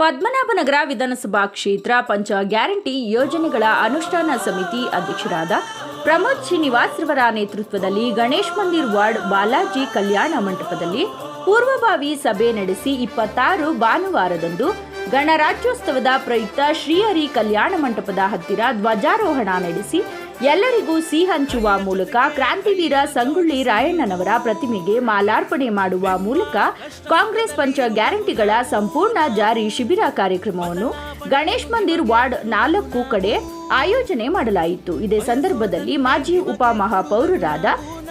ಪದ್ಮನಾಭನಗರ ವಿಧಾನಸಭಾ ಕ್ಷೇತ್ರ ಪಂಚ ಗ್ಯಾರಂಟಿ ಯೋಜನೆಗಳ ಅನುಷ್ಠಾನ ಸಮಿತಿ ಅಧ್ಯಕ್ಷರಾದ ಪ್ರಮೋದ್ ಶ್ರೀನಿವಾಸ್ ರವರ ನೇತೃತ್ವದಲ್ಲಿ ಗಣೇಶ್ ಮಂದಿರ್ ವಾರ್ಡ್ ಬಾಲಾಜಿ ಕಲ್ಯಾಣ ಮಂಟಪದಲ್ಲಿ ಪೂರ್ವಭಾವಿ ಸಭೆ ನಡೆಸಿ ಇಪ್ಪತ್ತಾರು ಭಾನುವಾರದಂದು ಗಣರಾಜ್ಯೋತ್ಸವದ ಪ್ರಯುಕ್ತ ಶ್ರೀಹರಿ ಕಲ್ಯಾಣ ಮಂಟಪದ ಹತ್ತಿರ ಧ್ವಜಾರೋಹಣ ನಡೆಸಿ ಎಲ್ಲರಿಗೂ ಸಿಹಿ ಹಂಚುವ ಮೂಲಕ ಕ್ರಾಂತಿವೀರ ಸಂಗೊಳ್ಳಿ ರಾಯಣ್ಣನವರ ಪ್ರತಿಮೆಗೆ ಮಾಲಾರ್ಪಣೆ ಮಾಡುವ ಮೂಲಕ ಕಾಂಗ್ರೆಸ್ ಪಂಚ ಗ್ಯಾರಂಟಿಗಳ ಸಂಪೂರ್ಣ ಜಾರಿ ಶಿಬಿರ ಕಾರ್ಯಕ್ರಮವನ್ನು ಗಣೇಶ್ ಮಂದಿರ್ ವಾರ್ಡ್ ನಾಲ್ಕು ಕಡೆ ಆಯೋಜನೆ ಮಾಡಲಾಯಿತು. ಇದೇ ಸಂದರ್ಭದಲ್ಲಿ ಮಾಜಿ ಉಪಮಹಾಪೌರರಾದ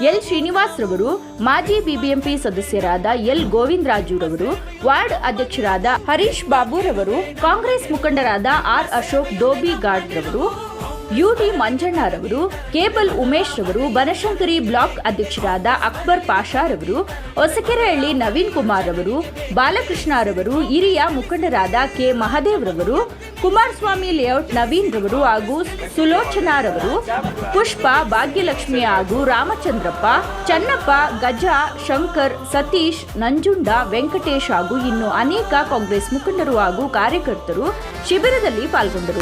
ಎಲ್ ಶ್ರೀನಿವಾಸ್ ರವರು ಮಾಜಿ ಬಿಬಿಎಂಪಿ ಸದಸ್ಯರಾದ ಎಲ್ ಗೋವಿಂದರಾಜುರವರು, ವಾರ್ಡ್ ಅಧ್ಯಕ್ಷರಾದ ಹರೀಶ್ ಬಾಬುರವರು, ಕಾಂಗ್ರೆಸ್ ಮುಖಂಡರಾದ ಆರ್ ಅಶೋಕ್ ಡೋಬಿಗಾಡ್ ರವರು ಯುಡಿ ಮಂಜಣ್ಣರವರು, ಕೇಬಲ್ ಉಮೇಶ್ ರವರು ಬನಶಂಕರಿ ಬ್ಲಾಕ್ ಅಧ್ಯಕ್ಷರಾದ ಅಕ್ಬರ್ ಪಾಷಾರವರು, ಹೊಸಕೆರೆಹಳ್ಳಿ ನವೀನ್ ಕುಮಾರ್ ರವರು ಬಾಲಕೃಷ್ಣರವರು, ಹಿರಿಯ ಮುಖಂಡರಾದ ಕೆ ಮಹದೇವ್ ರವರು ಕುಮಾರಸ್ವಾಮಿ ಲೇಔಟ್ ನವೀನ್ ರವರು ಹಾಗೂ ಸುಲೋಚನಾರವರು, ಪುಷ್ಪ, ಭಾಗ್ಯಲಕ್ಷ್ಮಿ ಹಾಗೂ ರಾಮಚಂದ್ರಪ್ಪ, ಚನ್ನಪ್ಪ, ಗಜ, ಶಂಕರ್, ಸತೀಶ್, ನಂಜುಂಡ, ವೆಂಕಟೇಶ್ ಹಾಗೂ ಇನ್ನು ಅನೇಕ ಕಾಂಗ್ರೆಸ್ ಮುಖಂಡರು ಹಾಗೂ ಕಾರ್ಯಕರ್ತರು ಶಿಬಿರದಲ್ಲಿ ಪಾಲ್ಗೊಂಡರು.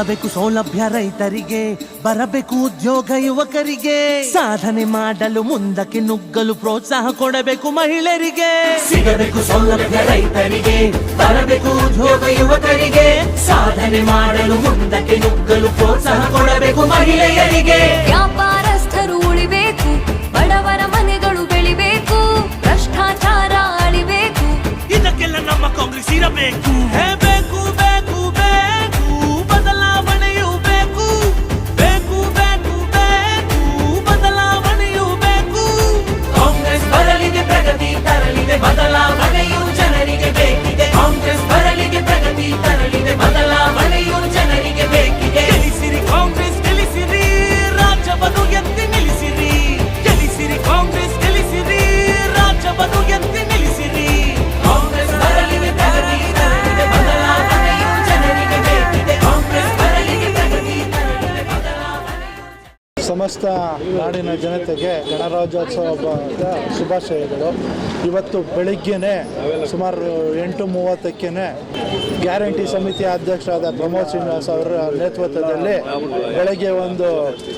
ಸಿಗಬೇಕು ಸೌಲಭ್ಯ ರೈತರಿಗೆ, ಬರಬೇಕು ಉದ್ಯೋಗ ಯುವಕರಿಗೆ. ಸಾಧನೆ ಮಾಡಲು ಮುಂದಕ್ಕೆ ನುಗ್ಗಲು ಪ್ರೋತ್ಸಾಹ ಕೊಡಬೇಕು ಮಹಿಳೆಯರಿಗೆ. ಸಿಗಬೇಕು ಸೌಲಭ್ಯ ರೈತರಿಗೆ, ಬರಬೇಕು ಉದ್ಯೋಗ ಯುವಕರಿಗೆ. ಸಾಧನೆ ಮಾಡಲು ಮುಂದಕ್ಕೆ ನುಗ್ಗಲು ಪ್ರೋತ್ಸಾಹ ಕೊಡಬೇಕು ಮಹಿಳೆಯರಿಗೆ. ನಾಡಿನ ಜನತೆಗೆ ಗಣರಾಜ್ಯೋತ್ಸವದ ಶುಭಾಶಯಗಳು. ಇವತ್ತು ಬೆಳಿಗ್ಗೆನೆ ಸುಮಾರು ಎಂಟು ಮೂವತ್ತಕ್ಕೆ ಗ್ಯಾರಂಟಿ ಸಮಿತಿ ಅಧ್ಯಕ್ಷರಾದ ಪ್ರಮೋದ್ ಶ್ರೀನಿವಾಸ್ ಅವರ ನೇತೃತ್ವದಲ್ಲಿ ಬೆಳಗ್ಗೆ ಒಂದು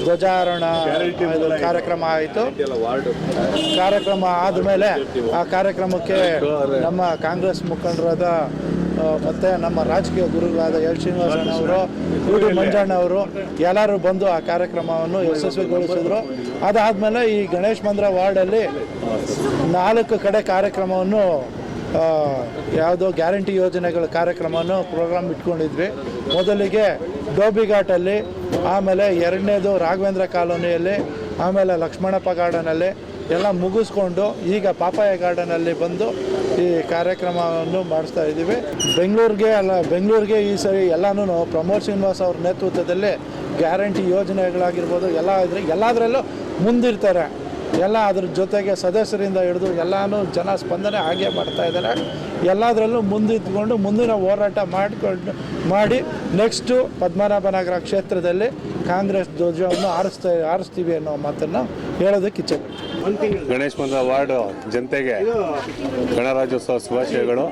ಧ್ವಜಾರೋಹಣ ಕಾರ್ಯಕ್ರಮ ಆಯಿತು. ಕಾರ್ಯಕ್ರಮ ಆದಮೇಲೆ ಆ ಕಾರ್ಯಕ್ರಮಕ್ಕೆ ನಮ್ಮ ಕಾಂಗ್ರೆಸ್ ಮುಖಂಡರಾದ ಮತ್ತೆ ನಮ್ಮ ರಾಜಕೀಯ ಗುರುಗಳಾದ ಎಲ್ ಶ್ರೀನಿವಾಸಣ್ಣವರು ಯು ಡಿ ಮಂಜಣ್ಣ ಅವರು ಎಲ್ಲರೂ ಬಂದು ಆ ಕಾರ್ಯಕ್ರಮವನ್ನು ಯಶಸ್ವಿಗೊಳಿಸಿದ್ರು. ಅದಾದಮೇಲೆ ಈ ಗಣೇಶ್ ಮಂದಿರ ವಾರ್ಡಲ್ಲಿ ನಾಲ್ಕು ಕಡೆ ಕಾರ್ಯಕ್ರಮವನ್ನು ಯಾವುದೋ ಗ್ಯಾರಂಟಿ ಯೋಜನೆಗಳ ಕಾರ್ಯಕ್ರಮವನ್ನು ಪ್ರೋಗ್ರಾಮ್ ಇಟ್ಕೊಂಡಿದ್ವಿ. ಮೊದಲಿಗೆ ಡೋಬಿಘಾಟಲ್ಲಿ, ಆಮೇಲೆ ಎರಡನೇದು ರಾಘವೇಂದ್ರ ಕಾಲೋನಿಯಲ್ಲಿ, ಆಮೇಲೆ ಲಕ್ಷ್ಮಣಪ್ಪ ಗಾರ್ಡನಲ್ಲಿ ಎಲ್ಲ ಮುಗಿಸ್ಕೊಂಡು ಈಗ ಪಾಪಾಯ ಗಾರ್ಡನಲ್ಲಿ ಬಂದು ಈ ಕಾರ್ಯಕ್ರಮವನ್ನು ಮಾಡಿಸ್ತಾ ಇದ್ದೀವಿ. ಬೆಂಗಳೂರಿಗೆ ಅಲ್ಲ, ಬೆಂಗಳೂರಿಗೆ ಈ ಸರಿ ಎಲ್ಲನೂ ಪ್ರಮೋದ್ ಶ್ರೀನಿವಾಸ್ ಅವ್ರ ನೇತೃತ್ವದಲ್ಲಿ ಗ್ಯಾರಂಟಿ ಯೋಜನೆಗಳಾಗಿರ್ಬೋದು, ಎಲ್ಲ ಇದ್ರೆ ಎಲ್ಲದರಲ್ಲೂ ಮುಂದಿರ್ತಾರೆ. ಎಲ್ಲ ಅದ್ರ ಜೊತೆಗೆ ಸದಸ್ಯರಿಂದ ಹಿಡಿದು ಎಲ್ಲನೂ ಜನ ಸ್ಪಂದನೆ ಹಾಗೆ ಮಾಡ್ತಾ ಇದ್ದಾರೆ. ಎಲ್ಲದರಲ್ಲೂ ಮುಂದಿದ್ಕೊಂಡು ಮುಂದಿನ ಹೋರಾಟ ಮಾಡಿಕೊಂಡು, ಮಾಡಿ ನೆಕ್ಸ್ಟು ಪದ್ಮನಾಭನಗರ ಕ್ಷೇತ್ರದಲ್ಲಿ ಕಾಂಗ್ರೆಸ್ ಧ್ವಜವನ್ನು ಆರಿಸ್ತಾ ಆರಿಸ್ತೀವಿ ಅನ್ನೋ ಮಾತನ್ನು ಹೇಳೋದಕ್ಕೆ ಇಚ್ಛೆ. ಗಣೇಶ್ ಮಂದಿರ ವಾರ್ಡ್ ಜನತೆಗೆ ಗಣರಾಜ್ಯೋತ್ಸವ ಶುಭಾಶಯಗಳು.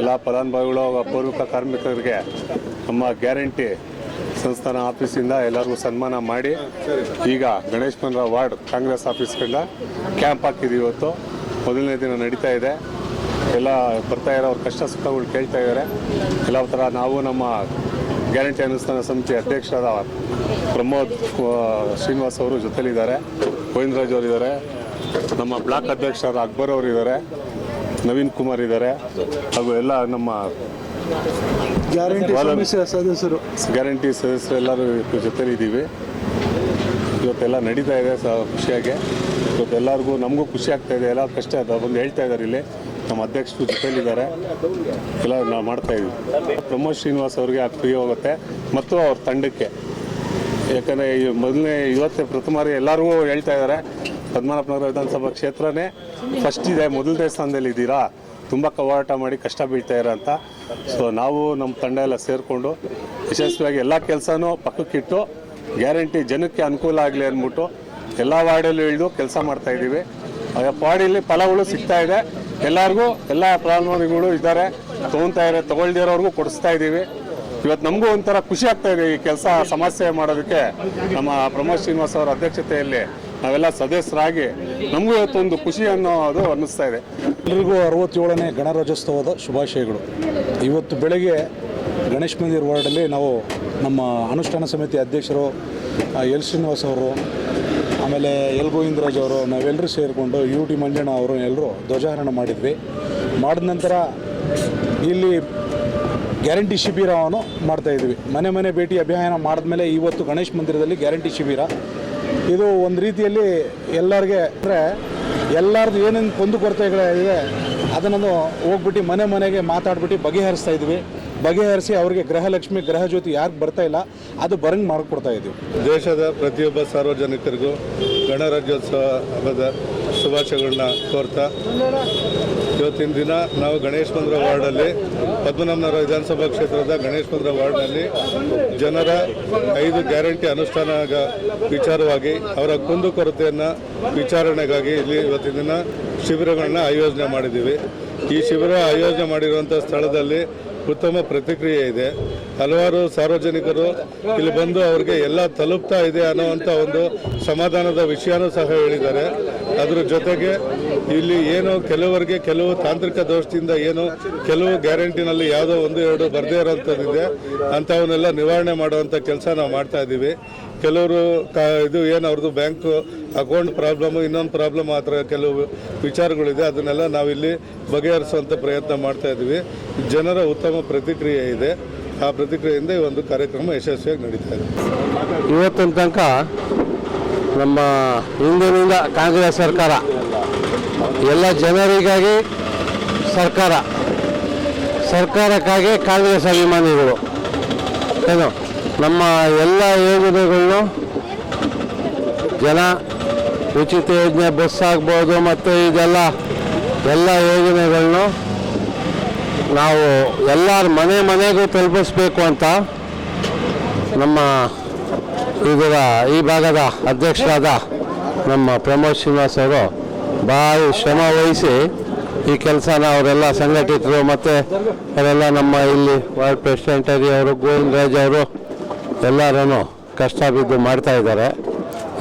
ಎಲ್ಲ ಫಲಾನುಭವಿಗಳು ಪೂರ್ವಿಕ ಕಾರ್ಮಿಕರಿಗೆ ನಮ್ಮ ಗ್ಯಾರಂಟಿ ಸಂಸ್ಥಾನ ಆಫೀಸಿಂದ ಎಲ್ಲರಿಗೂ ಸನ್ಮಾನ ಮಾಡಿ. ಈಗ ಗಣೇಶ್ ಮಂದಿರ ವಾರ್ಡ್ ಕಾಂಗ್ರೆಸ್ ಆಫೀಸ್ಗಳಿಂದ ಕ್ಯಾಂಪ್ ಹಾಕಿದ್ದೀವಿ ಇವತ್ತು. ಮೊದಲನೇ ದಿನ ನಡೀತಾ ಇದೆ. ಎಲ್ಲ ಬರ್ತಾ ಇರೋ ಅವ್ರ ಕಷ್ಟ ಸುಖಗಳು ಕೇಳ್ತಾ ಇದ್ದಾರೆ. ಎಲ್ಲ ಥರ ನಾವು ನಮ್ಮ ಗ್ಯಾರಂಟಿ ಅನುಷ್ಠಾನ ಸಮಿತಿ ಅಧ್ಯಕ್ಷರಾದ ಪ್ರಮೋದ್ ಶ್ರೀನಿವಾಸ್ ಅವರು ಜೊತೆಲಿದ್ದಾರೆ ಗೋವಿಂದರಾಜ್ ಅವರು ಇದ್ದಾರೆ ನಮ್ಮ ಬ್ಲಾಕ್ ಅಧ್ಯಕ್ಷರಾದ ಅಕ್ಬರ್ ಅವರು ಇದ್ದಾರೆ ನವೀನ್ ಕುಮಾರ್ ಇದ್ದಾರೆ ಹಾಗೂ ಎಲ್ಲ ನಮ್ಮ ಗ್ಯಾರಂಟಿ ಸದಸ್ಯರು. ಗ್ಯಾರಂಟಿ ಸದಸ್ಯರು ಎಲ್ಲರೂ ಇವತ್ತು ಜೊತೆಲಿ ಇದ್ದೀವಿ ಇವತ್ತೆಲ್ಲ ನಡೀತಾ ಇದೆ ಸ ಖುಷಿಯಾಗಿ. ಇವತ್ತೆಲ್ಲರಿಗೂ ನಮಗೂ ಖುಷಿ ಆಗ್ತಾ ಇದೆ. ಎಲ್ಲ ಕಷ್ಟ ಇದೆ. ಬಂದು ಹೇಳ್ತಾ ಇದ್ದಾರೆ ಇಲ್ಲಿ. ನಮ್ಮ ಅಧ್ಯಕ್ಷರು ಜೊತೆಯಲ್ಲಿದ್ದಾರೆ. ಎಲ್ಲ ನಾವು ಮಾಡ್ತಾ ಇದ್ದೀವಿ. ಪ್ರಮೋದ್ ಶ್ರೀನಿವಾಸ್ ಅವ್ರಿಗೆ ಅದು ಫ್ರೀ ಹೋಗುತ್ತೆ. ಮತ್ತು ಅವ್ರ ತಂಡಕ್ಕೆ. ಯಾಕಂದರೆ ಈ ಮೊದಲನೇ ಇವತ್ತೇ ಪ್ರಥಮ ಎಲ್ಲರಿಗೂ ಹೇಳ್ತಾ ಇದ್ದಾರೆ ಪದ್ಮನಾಭನಗರ ವಿಧಾನಸಭಾ ಕ್ಷೇತ್ರನೇ ಫಸ್ಟ್ ಇದೆ, ಮೊದಲನೇ ಸ್ಥಾನದಲ್ಲಿ ಇದ್ದೀರಾ? ತುಂಬ ಕವಾಟ ಮಾಡಿ ಕಷ್ಟ ಬೀಳ್ತಾ ಇರೋ ಅಂತ. ಸೊ ನಾವು ನಮ್ಮ ತಂಡ ಎಲ್ಲ ಸೇರಿಕೊಂಡು ಯಶಸ್ವಿಯಾಗಿ ಎಲ್ಲ ಕೆಲಸನೂ ಪಕ್ಕಕ್ಕಿಟ್ಟು ಗ್ಯಾರಂಟಿ ಜನಕ್ಕೆ ಅನುಕೂಲ ಆಗಲಿ ಅಂದ್ಬಿಟ್ಟು, ಎಲ್ಲ ವಾರ್ಡಲ್ಲೂ ಇಳಿದು ಕೆಲಸ ಮಾಡ್ತಾ ಇದ್ದೀವಿ. ಪಾಡಿಲಿ ಫಲಗಳು ಸಿಗ್ತಾ ಇದೆ. ಎಲ್ಲರಿಗೂ ಎಲ್ಲ ಫಲಾನುಭವಿಗಳು ಇದ್ದಾರೆ. ತೊಗೊತಾ ಇದ್ದಾರೆ ತಗೊಳ್ದಿರೋರ್ಗು ಕೊಡಿಸ್ತಾ ಇದ್ದೀವಿ ಇವತ್ತು ನಮಗೂ ಒಂಥರ ಖುಷಿ ಆಗ್ತಾ ಇದೆ ಈ ಕೆಲಸ ಸಮಸ್ಯೆ ಮಾಡೋದಕ್ಕೆ. ನಮ್ಮ ಪ್ರಮೋದ್ ಶ್ರೀನಿವಾಸ್ ಅವರ ಅಧ್ಯಕ್ಷತೆಯಲ್ಲಿ ನಾವೆಲ್ಲ ಸದಸ್ಯರಾಗಿ ನಮಗೂ ಇವತ್ತು ಒಂದು ಖುಷಿ ಅನ್ನೋದು ಅನ್ನಿಸ್ತಾ ಇದೆ. ಎಲ್ರಿಗೂ ಅರವತ್ತೇಳನೇ ಗಣರಾಜ್ಯೋತ್ಸವದ ಶುಭಾಶಯಗಳು. ಇವತ್ತು ಬೆಳಗ್ಗೆ ಗಣೇಶ್ ಮಂದಿರ್ ವಾರ್ಡಲ್ಲಿ ನಾವು ನಮ್ಮ ಅನುಷ್ಠಾನ ಸಮಿತಿ ಅಧ್ಯಕ್ಷರು ಎಲ್ ಶ್ರೀನಿವಾಸ್ ಅವರು ಆಮೇಲೆ ಎಲ್ ಗೋವಿಂದರಾಜ್ ಅವರು ನಾವೆಲ್ಲರೂ ಸೇರಿಕೊಂಡು ಯು ಟಿ ಮಂಜಣ್ಣ ಅವರು ಎಲ್ಲರೂ ಧ್ವಜಾರೋಹಣ ಮಾಡಿದ್ವಿ. ಮಾಡಿದ ನಂತರ ಇಲ್ಲಿ ಗ್ಯಾರಂಟಿ ಶಿಬಿರವನ್ನು ಮಾಡ್ತಾ ಇದ್ವಿ. ಮನೆ ಮನೆ ಭೇಟಿ ಅಭಿಯಾನ ಮಾಡಿದ್ಮೇಲೆ ಇವತ್ತು ಗಣೇಶ್ ಮಂದಿರದಲ್ಲಿ ಗ್ಯಾರಂಟಿ ಶಿಬಿರ. ಇದು ಒಂದು ರೀತಿಯಲ್ಲಿ ಎಲ್ಲರಿಗೆ ಅಂದರೆ ಎಲ್ಲರದ್ದು ಏನೇನು ಕುಂದುಕೊರತೆಗಳಿದೆ ಅದನ್ನು ಹೋಗ್ಬಿಟ್ಟು ಮನೆ ಮನೆಗೆ ಮಾತಾಡ್ಬಿಟ್ಟು ಬಗೆಹರಿಸ್ತಾ ಇದ್ವಿ. ಬಗೆಹರಿಸಿ ಅವರಿಗೆ ಗೃಹಲಕ್ಷ್ಮಿ ಗೃಹ ಜ್ಯೋತಿ ಯಾರು ಬರ್ತಾ ಇಲ್ಲ, ಅದು ಬರಂಗ್ ಮಾಡಿಕೊಡ್ತಾ ಇದ್ದೀವಿ ದೇಶದ ಪ್ರತಿಯೊಬ್ಬ ಸಾರ್ವಜನಿಕರಿಗೂ ಗಣರಾಜ್ಯೋತ್ಸವ ಹಬ್ಬದ ಶುಭಾಶಯಗಳನ್ನ ಕೋರ್ತಾ, ಇವತ್ತಿನ ದಿನ ನಾವು ಗಣೇಶ್ ಮಂದಿರ ವಾರ್ಡಲ್ಲಿ ಪದ್ಮನಾಭನಗರ ವಿಧಾನಸಭಾ ಕ್ಷೇತ್ರದ ಗಣೇಶ್ ಮಂದಿರ ವಾರ್ಡ್ನಲ್ಲಿ ಜನರ ಐದು ಗ್ಯಾರಂಟಿ ಅನುಷ್ಠಾನ ವಿಚಾರವಾಗಿ ಅವರ ಕುಂದುಕೊರತೆಯನ್ನು ವಿಚಾರಣೆಗಾಗಿ ಇಲ್ಲಿ ಇವತ್ತಿನ ದಿನ ಶಿಬಿರಗಳನ್ನ ಆಯೋಜನೆ ಮಾಡಿದ್ದೀವಿ. ಈ ಶಿಬಿರ ಆಯೋಜನೆ ಮಾಡಿರುವಂಥ ಸ್ಥಳದಲ್ಲಿ ಉತ್ತಮ ಪ್ರತಿಕ್ರಿಯೆ ಇದೆ. ಹಲವಾರು ಸಾರ್ವಜನಿಕರು ಇಲ್ಲಿ ಬಂದು ಅವ್ರಿಗೆ ಎಲ್ಲ ತಲುಪ್ತಾ ಇದೆ ಅನ್ನೋವಂಥ ಒಂದು ಸಮಾಧಾನದ ವಿಷಯನೂ ಸಹ ಹೇಳಿದ್ದಾರೆ. ಅದರ ಜೊತೆಗೆ ಇಲ್ಲಿ ಏನು ಕೆಲವರಿಗೆ ಕೆಲವು ತಾಂತ್ರಿಕ ದೋಷದಿಂದ ಏನು ಕೆಲವು ಗ್ಯಾರಂಟಿನಲ್ಲಿ ಯಾವುದೋ ಒಂದು ಎರಡು ಬರದೇ ಇರೋಂಥದ್ದಿದೆ. ಅಂಥವನ್ನೆಲ್ಲ ನಿವಾರಣೆ ಮಾಡುವಂಥ ಕೆಲಸ ನಾವು ಮಾಡ್ತಾ ಇದ್ದೀವಿ. ಕೆಲವರು ಕ ಇದು ಏನು ಅವ್ರದ್ದು ಬ್ಯಾಂಕ್ ಅಕೌಂಟ್ ಪ್ರಾಬ್ಲಮ್ಮು ಇನ್ನೊಂದು ಪ್ರಾಬ್ಲಮ್ ಆ ಥರ ಕೆಲವು ವಿಚಾರಗಳಿದೆ. ಅದನ್ನೆಲ್ಲ ನಾವಿಲ್ಲಿ ಬಗೆಹರಿಸುವಂಥ ಪ್ರಯತ್ನ ಮಾಡ್ತಾ ಇದ್ದೀವಿ. ಜನರ ಉತ್ತಮ ಪ್ರತಿಕ್ರಿಯೆ ಇದೆ. ಆ ಪ್ರತಿಕ್ರಿಯೆಯಿಂದ ಈ ಒಂದು ಕಾರ್ಯಕ್ರಮ ಯಶಸ್ವಿಯಾಗಿ ನಡೀತಾ ಇದೆ. ಇವತ್ತಿನ ತನಕ ನಮ್ಮ ಹಿಂದಿನಿಂದ ಕಾಂಗ್ರೆಸ್ ಸರ್ಕಾರ, ಎಲ್ಲ ಜನರಿಗಾಗಿ ಸರ್ಕಾರ, ಸರ್ಕಾರಕ್ಕಾಗಿ ಕಾಂಗ್ರೆಸ್ ಅಭಿಮಾನಿಗಳು, ಏನು, ನಮ್ಮ ಎಲ್ಲ ಯೋಜನೆಗಳನ್ನು ಜನ ಉಚಿತ ಯೋಜನೆ, ಬಸ್ ಆಗ್ಬೋದು ಮತ್ತು ಇದೆಲ್ಲ, ಎಲ್ಲ ಯೋಜನೆಗಳನ್ನು ನಾವು ಎಲ್ಲರ ಮನೆ ಮನೆಗೂ ತಲುಪಿಸ್ಬೇಕು ಅಂತ ನಮ್ಮ ಇದರ ಈ ಭಾಗದ ಅಧ್ಯಕ್ಷರಾದ ನಮ್ಮ ಪ್ರಮೋದ್ ಶ್ರೀನಿವಾಸ್ ಅವರು ಭಾರಿ ಶ್ರಮ ವಹಿಸಿ ಈ ಕೆಲಸನ ಅವರೆಲ್ಲ ಸಂಘಟಿತರು ಮತ್ತು ಅವರೆಲ್ಲ ನಮ್ಮ ಇಲ್ಲಿ ವಾರ್ಡ್ ಪ್ರೆಸಿಡೆಂಟ್ ಅವರು ಗೋವಿಂದರಾಜ್ ಅವರು ಎಲ್ಲರೂ ಕಷ್ಟ ಬಿದ್ದು ಮಾಡ್ತಾ ಇದ್ದಾರೆ.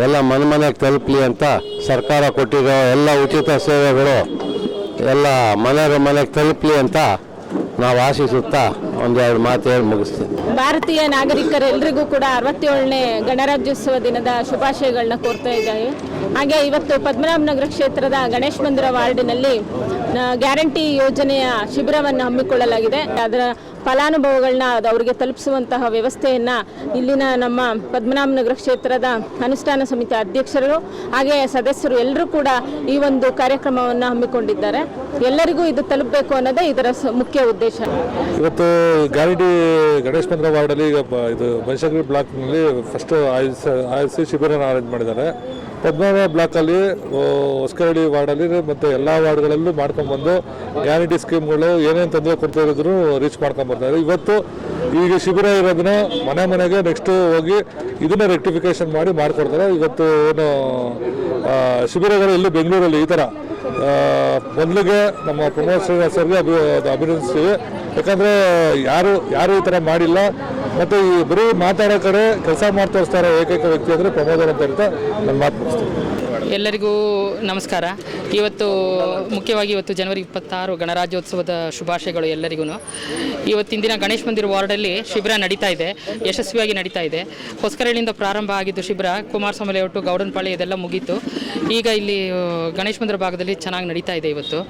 ಎಲ್ಲ ಮನೆ ಮನೆಗೆ ತಲುಪಲಿ ಅಂತ ಸರ್ಕಾರ ಕೊಟ್ಟಿರೋ ಎಲ್ಲ ಉಚಿತ ಸೇವೆಗಳು ಎಲ್ಲ ಮನೆಯವ್ರ ಮನೆಗೆ ತಲುಪಲಿ ಅಂತ ನಾವು ಆಶಿಸುತ್ತಾ ಒಂದೆರಡು ಮಾತು ಹೇಳಿ ಮುಗಿಸ್ತೀನಿ. ಭಾರತೀಯ ನಾಗರಿಕರೆಲ್ಲರಿಗೂ ಕೂಡ ಅರವತ್ತೇಳನೇ ಗಣರಾಜ್ಯೋತ್ಸವ ದಿನದ ಶುಭಾಶಯಗಳನ್ನ ಕೋರ್ತಾ ಇದ್ದಾರೆ ಹಾಗೆ ಇವತ್ತು ಪದ್ಮನಾಭನಗರ ಕ್ಷೇತ್ರದ ಗಣೇಶ್ ಮಂದಿರ ವಾರ್ಡಿನಲ್ಲಿ ಗ್ಯಾರಂಟಿ ಯೋಜನೆಯ ಶಿಬಿರವನ್ನು ಹಮ್ಮಿಕೊಳ್ಳಲಾಗಿದೆ. ಅದರ ಫಲಾನುಭವಗಳನ್ನ ಅದು ಅವರಿಗೆ ತಲುಪಿಸುವಂತಹ ವ್ಯವಸ್ಥೆಯನ್ನ ಇಲ್ಲಿನ ನಮ್ಮ ಪದ್ಮನಾಭನಗರ ಕ್ಷೇತ್ರದ ಅನುಷ್ಠಾನ ಸಮಿತಿ ಅಧ್ಯಕ್ಷರು ಹಾಗೆ ಸದಸ್ಯರು ಎಲ್ಲರೂ ಕೂಡ ಈ ಒಂದು ಕಾರ್ಯಕ್ರಮವನ್ನು ಹಮ್ಮಿಕೊಂಡಿದ್ದಾರೆ. ಎಲ್ಲರಿಗೂ ಇದು ತಲುಪಬೇಕು ಅನ್ನೋದೇ ಇದರ ಮುಖ್ಯ ಉದ್ದೇಶ. ಇವತ್ತು ಗಾರಿಡಿ ಗಣೇಶ್ ಮಂದಿರ ವಾರ್ಡಲ್ಲಿ ಈಗ ಇದು ಬನಶಂಕರಿ ಬ್ಲಾಕ್ನಲ್ಲಿ ಫಸ್ಟ್ ಆಯೋಜಿಸ ಆಯೋಜಿಸಿ ಶಿಬಿರನ ಅರೇಂಜ್ ಮಾಡಿದ್ದಾರೆ. ಪದ್ಮನಾಭ ಬ್ಲಾಕಲ್ಲಿ ಹೊಸಕರಡಿ ವಾರ್ಡಲ್ಲಿ ಮತ್ತು ಎಲ್ಲ ವಾರ್ಡ್ಗಳಲ್ಲೂ ಮಾಡ್ಕೊಂಡ್ಬಂದು ಗ್ಯಾರಂಟಿ ಸ್ಕೀಮ್ಗಳು ಏನೇನು ತೊಂದರೆ ಕೊಡ್ತಾ ಇದ್ರು ರೀಚ್ ಮಾಡ್ಕೊಂಡ್ಬರ್ತಾರೆ ಇವತ್ತು ಈಗ ಶಿಬಿರ ಇರೋದನ್ನ ಮನೆ ಮನೆಗೆ ನೆಕ್ಸ್ಟ್ ಹೋಗಿ ಇದನ್ನ ರೆಕ್ಟಿಫಿಕೇಶನ್ ಮಾಡಿ ಮಾಡಿಕೊಡ್ತಾರೆ. ಇವತ್ತು ಏನು ಶಿಬಿರಗಳು ಇಲ್ಲಿ ಬೆಂಗಳೂರಲ್ಲಿ ಈ ಥರ ಮೊದಲಿಗೆ ನಮ್ಮ ಪ್ರಮೋದ್ ಶ್ರೀನಿವಾಸ್ ಅವರಿಗೆ ಅಭಿ ಅಭಿನಂದಿಸ್ತೀವಿ. ಯಾಕಂದರೆ ಯಾರು ಯಾರು ಈ ಥರ ಮಾಡಿಲ್ಲ. ಮತ್ತು ಈ ಬರೀ ಮಾತಾಡೋ ಕಡೆ ಕೆಲಸ ಮಾಡ್ತಾ ಇರ್ತಾರೆ ಏಕೈಕ ವ್ಯಕ್ತಿ ಅಂದರೆ ಪ್ರಮೋದರ್ ಅಂತ ಹೇಳ್ತಾ ನನ್ನ ಮಾತು ಮುಗಿಸ್ತೀನಿ. ಎಲ್ಲರಿಗೂ ನಮಸ್ಕಾರ. ಇವತ್ತು ಮುಖ್ಯವಾಗಿ ಇವತ್ತು ಜನವರಿ ಇಪ್ಪತ್ತಾರು ಗಣರಾಜ್ಯೋತ್ಸವದ ಶುಭಾಶಯಗಳು ಎಲ್ಲರಿಗೂ ಇವತ್ತಿನ ಗಣೇಶ್ ಮಂದಿರ ವಾರ್ಡಲ್ಲಿ ಶಿಬಿರ ನಡೀತಾ ಇದೆ. ಯಶಸ್ವಿಯಾಗಿ ನಡೀತಾ ಇದೆ. ಹೊಸಕರಳ್ಳಿಯಿಂದ ಪ್ರಾರಂಭ ಆಗಿದ್ದು ಶಿಬಿರ ಕುಮಾರಸ್ವಾಮಿ ಲೇಔಟು ಗೌಡನಪಾಳಿ ಇದೆಲ್ಲ ಮುಗೀತು. ಈಗ ಇಲ್ಲಿ ಗಣೇಶ್ ಮಂದಿರ ಭಾಗದಲ್ಲಿ ಚೆನ್ನಾಗಿ ನಡೀತಾ ಇದೆ ಇವತ್ತು.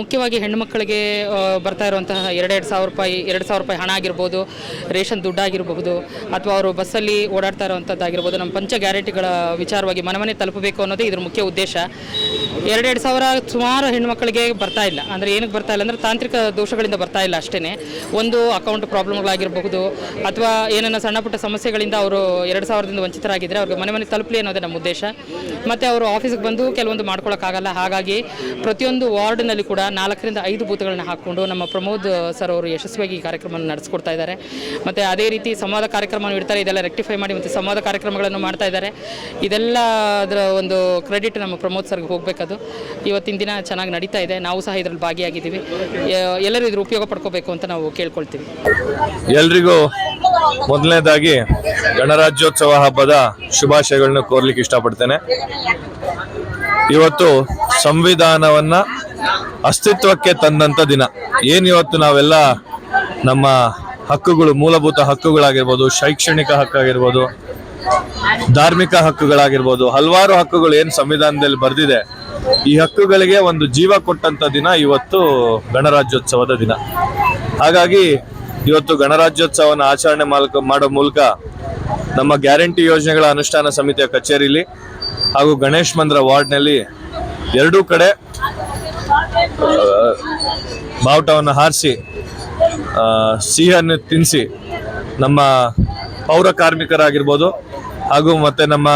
ಮುಖ್ಯವಾಗಿ ಹೆಣ್ಣುಮಕ್ಕಳಿಗೆ ಮಕ್ಕಳಿಗೆ ಬರ್ತಾ ಇರುವಂತಹ ಎರಡೆರಡು ಸಾವಿರ ರೂಪಾಯಿ, ಎರಡು ಸಾವಿರ ರೂಪಾಯಿ ಹಣ ಆಗಿರ್ಬೋದು, ರೇಷನ್ ದುಡ್ಡಾಗಿರ್ಬಹುದು, ಅಥವಾ ಅವರು ಬಸ್ಸಲ್ಲಿ ಓಡಾಡ್ತಾ ಇರುವಂಥದ್ದಾಗಿರ್ಬೋದು ನಮ್ಮ ಪಂಚ ಗ್ಯಾರಂಟಿಗಳ ವಿಚಾರವಾಗಿ ಮನೆ ತಲುಪಬೇಕು ಅನ್ನೋದೇ ಇದ್ರ ಮುಖ್ಯ ಉದ್ದೇಶ ಎರಡೆರಡು ಸಾವಿರ ಸುಮಾರು ಹೆಣ್ಮಕ್ಳಿಗೆ ಬರ್ತಾ ಇಲ್ಲ. ಅಂದರೆ ಏನಕ್ಕೆ ಬರ್ತಾ ಇಲ್ಲ ಅಂದರೆ ತಾಂತ್ರಿಕ ದೋಷಗಳಿಂದ ಬರ್ತಾ ಇಲ್ಲ ಅಷ್ಟೇ ಒಂದು ಅಕೌಂಟ್ ಪ್ರಾಬ್ಲಮ್ಗಳಾಗಿರಬಹುದು ಅಥವಾ ಏನನ್ನ ಸಣ್ಣ ಪುಟ್ಟ ಸಮಸ್ಯೆಗಳಿಂದ ಅವರು ಎರಡು ಸಾವಿರದಿಂದ ವಂಚಿತರಾಗಿದ್ದರೆ ಅವ್ರಿಗೆ ಮನೆ ಮನೆ ತಲುಪಲಿ ಅನ್ನೋದೇ ನಮ್ಮ ಉದ್ದೇಶ. ಮತ್ತು ಅವರು ಆಫೀಸ್ಗೆ ಬಂದು ಕೆಲವೊಂದು ಮಾಡ್ಕೊಳ್ಳೋಕ್ಕಾಗಲ್ಲ ಹಾಗಾಗಿ ಪ್ರತಿಯೊಂದು ವಾರ್ಡ್ನಲ್ಲಿ ಕೂಡ ನಾಲ್ಕರಿಂದ ಐದು ಬೂತ್ಗಳನ್ನ ಹಾಕ್ಕೊಂಡು ನಮ್ಮ ಪ್ರಮೋದ್ ಸರ್ ಅವರು ಯಶಸ್ವಿಯಾಗಿ ಈ ಕಾರ್ಯಕ್ರಮವನ್ನು ನಡೆಸ್ಕೊಡ್ತಾ ಇದ್ದಾರೆ. ಮತ್ತು ಅದೇ ರೀತಿ ಸಂವಾದ ಕಾರ್ಯಕ್ರಮವನ್ನು ಇಡ್ತಾರೆ. ಇದೆಲ್ಲ ರೆಕ್ಟಿಫೈ ಮಾಡಿ ಮತ್ತು ಸಂವಾದ ಕಾರ್ಯಕ್ರಮಗಳನ್ನು ಮಾಡ್ತಾ ಇದ್ದಾರೆ. ಇದೆಲ್ಲ ಅದರ ಒಂದು ಕ್ರೆಡಿಟ್ ನಮ್ಮ ಪ್ರಮೋದ್ ಸರ್ಗೆ ಹೋಗಬೇಕದು. ಇವತ್ತಿನ ದಿನ ಚೆನ್ನಾಗಿ ನಡೀತಾ ಇದೆ. ನಾವು ಸಹ ಇದರಲ್ಲಿ ಭಾಗಿಯಾಗಿದ್ದೀವಿ. ಎಲ್ಲರೂ ಇದ್ರ ಉಪಯೋಗ ಪಡ್ಕೋಬೇಕು ಅಂತ ನಾವು ಕೇಳ್ಕೊಳ್ತೀವಿ. ಎಲ್ರಿಗೂ ಮೊದಲನೇದಾಗಿ ಗಣರಾಜ್ಯೋತ್ಸವ ಹಬ್ಬದ ಶುಭಾಶಯಗಳನ್ನ ಕೋರ್ಲಿಕ್ಕೆ ಇಷ್ಟಪಡ್ತೇನೆ. ಇವತ್ತು ಸಂವಿಧಾನವನ್ನ ಅಸ್ತಿತ್ವಕ್ಕೆ ತಂದಂತ ದಿನ. ಏನು ಇವತ್ತು ನಾವೆಲ್ಲ ನಮ್ಮ ಹಕ್ಕುಗಳು, ಮೂಲಭೂತ ಹಕ್ಕುಗಳಾಗಿರ್ಬೋದು, ಶೈಕ್ಷಣಿಕ ಹಕ್ಕಾಗಿರ್ಬೋದು ಧಾರ್ಮಿಕ ಹಕ್ಕುಗಳಾಗಿರ್ಬೋದು, ಹಲವಾರು ಹಕ್ಕುಗಳು ಏನು ಸಂವಿಧಾನದಲ್ಲಿ ಬರೆದಿದೆ, ಈ ಹಕ್ಕುಗಳಿಗೆ ಒಂದು ಜೀವ ಕೊಟ್ಟಂತ ದಿನ ಇವತ್ತು ಗಣರಾಜ್ಯೋತ್ಸವದ ದಿನ. ಹಾಗಾಗಿ ಇವತ್ತು ಗಣರಾಜ್ಯೋತ್ಸವನ ಆಚರಣೆ ಮಾಡೋ ಮೂಲಕ ನಮ್ಮ ಗ್ಯಾರಂಟಿ ಯೋಜನೆಗಳ ಅನುಷ್ಠಾನ ಸಮಿತಿಯ ಕಚೇರಿಲಿ ಹಾಗೂ ಗಣೇಶ್ ಮಂದಿರ ವಾರ್ಡ್ನಲ್ಲಿ ಎರಡೂ ಕಡೆ ಬಾವುಟವನ್ನು ಹಾರಿಸಿ ಸಿಹಿಯನ್ನು ತಿನ್ನಿಸಿ ನಮ್ಮ ಪೌರ ಕಾರ್ಮಿಕರಾಗಿರ್ಬೋದು ಹಾಗೂ ಮತ್ತೆ ನಮ್ಮ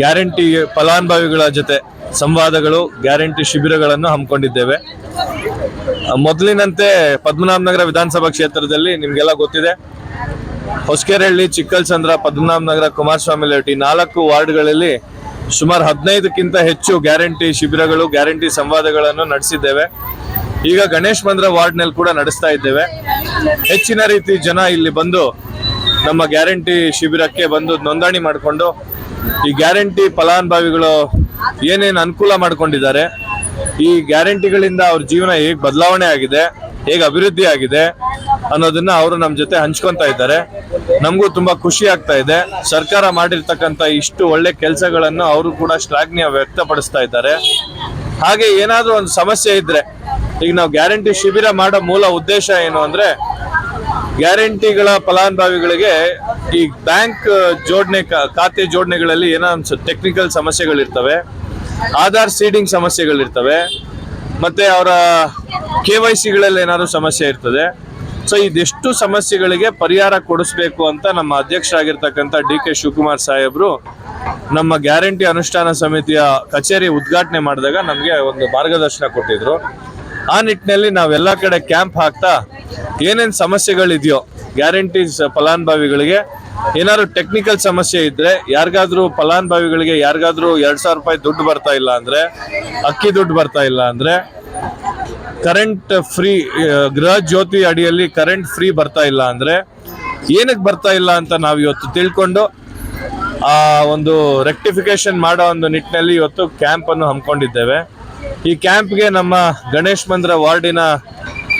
ಗ್ಯಾರಂಟಿ ಫಲಾನುಭವಿಗಳ ಜೊತೆ ಸಂವಾದಗಳು, ಗ್ಯಾರಂಟಿ ಶಿಬಿರಗಳನ್ನು ಹಮ್ಮಿಕೊಂಡಿದ್ದೇವೆ. ಮೊದಲಿನಂತೆ ಪದ್ಮನಾಭನಗರ ವಿಧಾನಸಭಾ ಕ್ಷೇತ್ರದಲ್ಲಿ ನಿಮಗೆಲ್ಲ ಗೊತ್ತಿದೆ. ಹೊಸಕೆರಹಳ್ಳಿ, ಚಿಕ್ಕಲ್ಸಂದ್ರ, ಪದ್ಮನಾಭನಗರ ಕುಮಾರಸ್ವಾಮಿ ಲೇಟಿ ನಾಲ್ಕು ವಾರ್ಡ್ಗಳಲ್ಲಿ ಸುಮಾರು ಹದಿನೈದಕ್ಕಿಂತ ಹೆಚ್ಚು ಗ್ಯಾರಂಟಿ ಶಿಬಿರಗಳು, ಗ್ಯಾರಂಟಿ ಸಂವಾದಗಳನ್ನು ನಡೆಸಿದ್ದೇವೆ. ಈಗ ಗಣೇಶ್ ಮಂದ್ರ ವಾರ್ಡ್ನಲ್ಲಿ ಕೂಡ ನಡೆಸ್ತಾ ಇದ್ದೇವೆ. ಹೆಚ್ಚಿನ ರೀತಿ ಜನ ಇಲ್ಲಿ ಬಂದು ನಮ್ಮ ಗ್ಯಾರಂಟಿ ಶಿಬಿರಕ್ಕೆ ಬಂದು ನೋಂದಣಿ ಮಾಡಿಕೊಂಡು ಈ ಗ್ಯಾರಂಟಿ ಫಲಾನುಭವಿಗಳು ಏನೇನು ಅನುಕೂಲ ಮಾಡ್ಕೊಂಡಿದ್ದಾರೆ, ಈ ಗ್ಯಾರಂಟಿಗಳಿಂದ ಅವ್ರ ಜೀವನ ಹೇಗೆ ಬದಲಾವಣೆ ಆಗಿದೆ, ಹೇಗೆ ಅಭಿವೃದ್ಧಿ ಆಗಿದೆ ಅನ್ನೋದನ್ನ ಅವರು ನಮ್ಮ ಜೊತೆ ಹಂಚ್ಕೊತಾ ಇದ್ದಾರೆ. ನಮಗೂ ತುಂಬಾ ಖುಷಿ ಆಗ್ತಾ ಇದೆ. ಸರ್ಕಾರ ಮಾಡಿರ್ತಕ್ಕಂಥ ಇಷ್ಟು ಒಳ್ಳೆ ಕೆಲಸಗಳನ್ನು ಅವರು ಕೂಡ ಶ್ಲಾಘನೀಯ ವ್ಯಕ್ತಪಡಿಸ್ತಾ ಇದ್ದಾರೆ. ಹಾಗೆ ಏನಾದ್ರೂ ಒಂದು ಸಮಸ್ಯೆ ಇದ್ರೆ, ಈಗ ನಾವು ಗ್ಯಾರಂಟಿ ಶಿಬಿರ ಮಾಡೋ ಮೂಲ ಉದ್ದೇಶ ಏನು ಅಂದ್ರೆ ಗ್ಯಾರಂಟಿಗಳ ಫಲಾನುಭವಿಗಳಿಗೆ ಈ ಬ್ಯಾಂಕ್ ಜೋಡಣೆ ಖಾತೆ ಜೋಡಣೆಗಳಲ್ಲಿ ಏನೋ ಒಂದು ಟೆಕ್ನಿಕಲ್ ಸಮಸ್ಯೆಗಳಿರ್ತವೆ, ಆಧಾರ್ ಸೀಡಿಂಗ್ ಸಮಸ್ಯೆಗಳಿರ್ತವೆ, ಮತ್ತೆ ಅವರ ಕೆ ವೈ ಸಿಗಳಲ್ಲಿ ಏನಾದ್ರು ಸಮಸ್ಯೆ ಇರ್ತದೆ. ಸೊ ಇದೆಷ್ಟು ಸಮಸ್ಯೆಗಳಿಗೆ ಪರಿಹಾರ ಕೊಡಿಸ್ಬೇಕು ಅಂತ ನಮ್ಮ ಅಧ್ಯಕ್ಷರಾಗಿರ್ತಕ್ಕಂಥ ಡಿ ಕೆ ಶಿವಕುಮಾರ್ ಸಾಹೇಬ್ರು ನಮ್ಮ ಗ್ಯಾರಂಟಿ ಅನುಷ್ಠಾನ ಸಮಿತಿಯ ಕಚೇರಿ ಉದ್ಘಾಟನೆ ಮಾಡಿದಾಗ ನಮಗೆ ಒಂದು ಮಾರ್ಗದರ್ಶನ ಕೊಟ್ಟಿದ್ರು. ಆ ನಿಟ್ಟಿನಲ್ಲಿ ನಾವೆಲ್ಲ ಕಡೆ ಕ್ಯಾಂಪ್ ಹಾಕ್ತಾ ಏನೇನು ಸಮಸ್ಯೆಗಳಿದೆಯೋ ಗ್ಯಾರಂಟೀಸ್ ಫಲಾನುಭವಿಗಳಿಗೆ, ಏನಾದ್ರು ಟೆಕ್ನಿಕಲ್ ಸಮಸ್ಯೆ ಇದ್ರೆ ಯಾರಿಗಾದ್ರೂ ಫಲಾನುಭವಿಗಳಿಗೆ ಯಾರಿಗಾದ್ರೂ ಎರಡು ಸಾವಿರ ರೂಪಾಯಿ ದುಡ್ಡು ಬರ್ತಾ ಇಲ್ಲ ಅಂದ್ರೆ, ಅಕ್ಕಿ ದುಡ್ಡು ಬರ್ತಾ ಇಲ್ಲ ಅಂದ್ರೆ ಕರೆಂಟ್ ಫ್ರೀ ಗೃಹ ಜ್ಯೋತಿ ಅಡಿಯಲ್ಲಿ ಕರೆಂಟ್ ಫ್ರೀ ಬರ್ತಾ ಇಲ್ಲ ಅಂದ್ರೆ, ಏನಕ್ಕೆ ಬರ್ತಾ ಇಲ್ಲ ಅಂತ ನಾವು ಇವತ್ತು ತಿಳ್ಕೊಂಡು ಆ ಒಂದು ರೆಕ್ಟಿಫಿಕೇಶನ್ ಮಾಡೋ ಒಂದು ನಿಟ್ಟಿನಲ್ಲಿ ಇವತ್ತು ಕ್ಯಾಂಪ್ ಅನ್ನು ಹಮ್ಮಿಕೊಂಡಿದ್ದೇವೆ. ಈ ಕ್ಯಾಂಪ್ಗೆ ನಮ್ಮ ಗಣೇಶ್ ಮಂದಿರ ವಾರ್ಡಿನ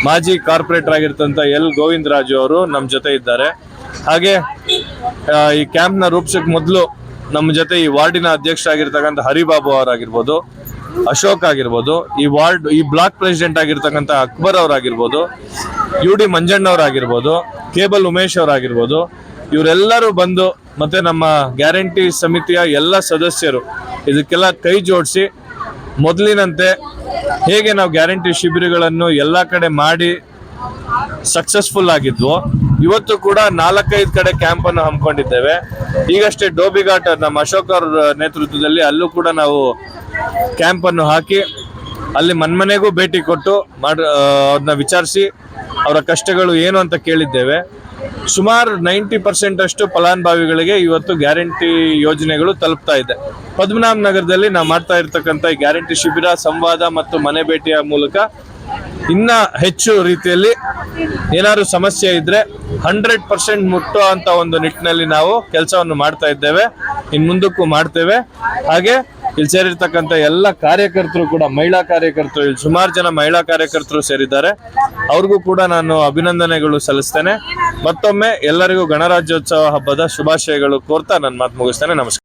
ಮಾಜಿ ಕಾರ್ಪೊರೇಟರ್ ಆಗಿರ್ತಂತ ಎಲ್ ಗೋವಿಂದರಾಜು ಅವರು ನಮ್ಮ ಜೊತೆ ಇದ್ದಾರೆ. ಹಾಗೆ ಈ ಈ ಕ್ಯಾಂಪ್ನ ರೂಪಿಸಕ್ ಮೊದಲು ನಮ್ಮ ಜೊತೆ ಈ ವಾರ್ಡಿನ ಅಧ್ಯಕ್ಷ ಆಗಿರ್ತಕ್ಕಂಥ ಹರಿಬಾಬು ಅವರಾಗಿರ್ಬೋದು, ಅಶೋಕ್ ಆಗಿರ್ಬೋದು, ಈ ವಾರ್ಡ್, ಈ ಬ್ಲಾಕ್ ಪ್ರೆಸಿಡೆಂಟ್ ಆಗಿರ್ತಕ್ಕಂಥ ಅಕ್ಬರ್ ಅವರಾಗಿರ್ಬೋದು, ಯು ಡಿ ಮಂಜಣ್ಣವರಾಗಿರ್ಬೋದು ಕೇಬಲ್ ಉಮೇಶ್ ಅವರಾಗಿರ್ಬೋದು, ಇವರೆಲ್ಲರೂ ಬಂದು ಮತ್ತೆ ನಮ್ಮ ಗ್ಯಾರಂಟಿ ಸಮಿತಿಯ ಎಲ್ಲ ಸದಸ್ಯರು ಇದಕ್ಕೆಲ್ಲ ಕೈ ಜೋಡಿಸಿ ಮೊದಲಿನಂತೆ ಹೇಗೆ ನಾವು ಗ್ಯಾರಂಟಿ ಶಿಬಿರಗಳನ್ನು ಎಲ್ಲ ಕಡೆ ಮಾಡಿ ಸಕ್ಸಸ್ಫುಲ್ ಆಗಿದ್ವು. ಇವತ್ತು ಕೂಡ ನಾಲ್ಕೈದು ಕಡೆ ಕ್ಯಾಂಪ್ ಅನ್ನು ಹಮ್ಮಿಕೊಂಡಿದ್ದೇವೆ. ಈಗಷ್ಟೇ ಡೋಬಿಘಾಟ್ ನಮ್ಮ ಅಶೋಕ್ ಅವ್ರ ನೇತೃತ್ವದಲ್ಲಿ ಅಲ್ಲೂ ಕೂಡ ನಾವು ಕ್ಯಾಂಪ್ ಅನ್ನು ಹಾಕಿ ಅಲ್ಲಿ ಮನ್ಮನೆಗೂ ಭೇಟಿ ಕೊಟ್ಟು ಮಾಡ ಅವ್ರನ್ನ ವಿಚಾರಿಸಿ ಅವರ ಕಷ್ಟಗಳು ಏನು ಅಂತ ಕೇಳಿದ್ದೇವೆ. ಸುಮಾರು ನೈಂಟಿ ಪರ್ಸೆಂಟ್ ಅಷ್ಟು ಫಲಾನುಭವಿಗಳಿಗೆ ಇವತ್ತು ಗ್ಯಾರಂಟಿ ಯೋಜನೆಗಳು ತಲುಪ್ತಾ ಇದೆ. ಪದ್ಮನಾಭ ನಗರದಲ್ಲಿ ನಾವು ಮಾಡ್ತಾ ಇರ್ತಕ್ಕಂಥ ಗ್ಯಾರಂಟಿ ಶಿಬಿರ, ಸಂವಾದ ಮತ್ತು ಮನೆ ಭೇಟಿಯ ಮೂಲಕ ಇನ್ನ ಹೆಚ್ಚು ರೀತಿಯಲ್ಲಿ ಏನಾದ್ರು ಸಮಸ್ಯೆ ಇದ್ರೆ ಹಂಡ್ರೆಡ್ ಪರ್ಸೆಂಟ್ ಮುಟ್ಟೋ ಅಂತ ಒಂದು ನಿಟ್ಟಿನಲ್ಲಿ ನಾವು ಕೆಲಸವನ್ನು ಮಾಡ್ತಾ ಇದ್ದೇವೆ. ಇನ್ ಮುಂದಕ್ಕೂ ಮಾಡ್ತೇವೆ. ಹಾಗೆ ಇಲ್ಲಿ ಸೇರಿರ್ತಕ್ಕಂಥ ಎಲ್ಲ ಕಾರ್ಯಕರ್ತರು ಕೂಡ, ಮಹಿಳಾ ಕಾರ್ಯಕರ್ತರು, ಇಲ್ಲಿ ಸುಮಾರು ಜನ ಮಹಿಳಾ ಕಾರ್ಯಕರ್ತರು ಸೇರಿದ್ದಾರೆ. ಅವ್ರಿಗೂ ಕೂಡ ನಾನು ಅಭಿನಂದನೆಗಳು ಸಲ್ಲಿಸ್ತೇನೆ. ಮತ್ತೊಮ್ಮೆ ಎಲ್ಲರಿಗೂ ಗಣರಾಜ್ಯೋತ್ಸವ ಹಬ್ಬದ ಶುಭಾಶಯಗಳು ಕೋರ್ತಾ ನನ್ನ ಮಾತು ಮುಗಿಸ್ತೇನೆ. ನಮಸ್ಕಾರ.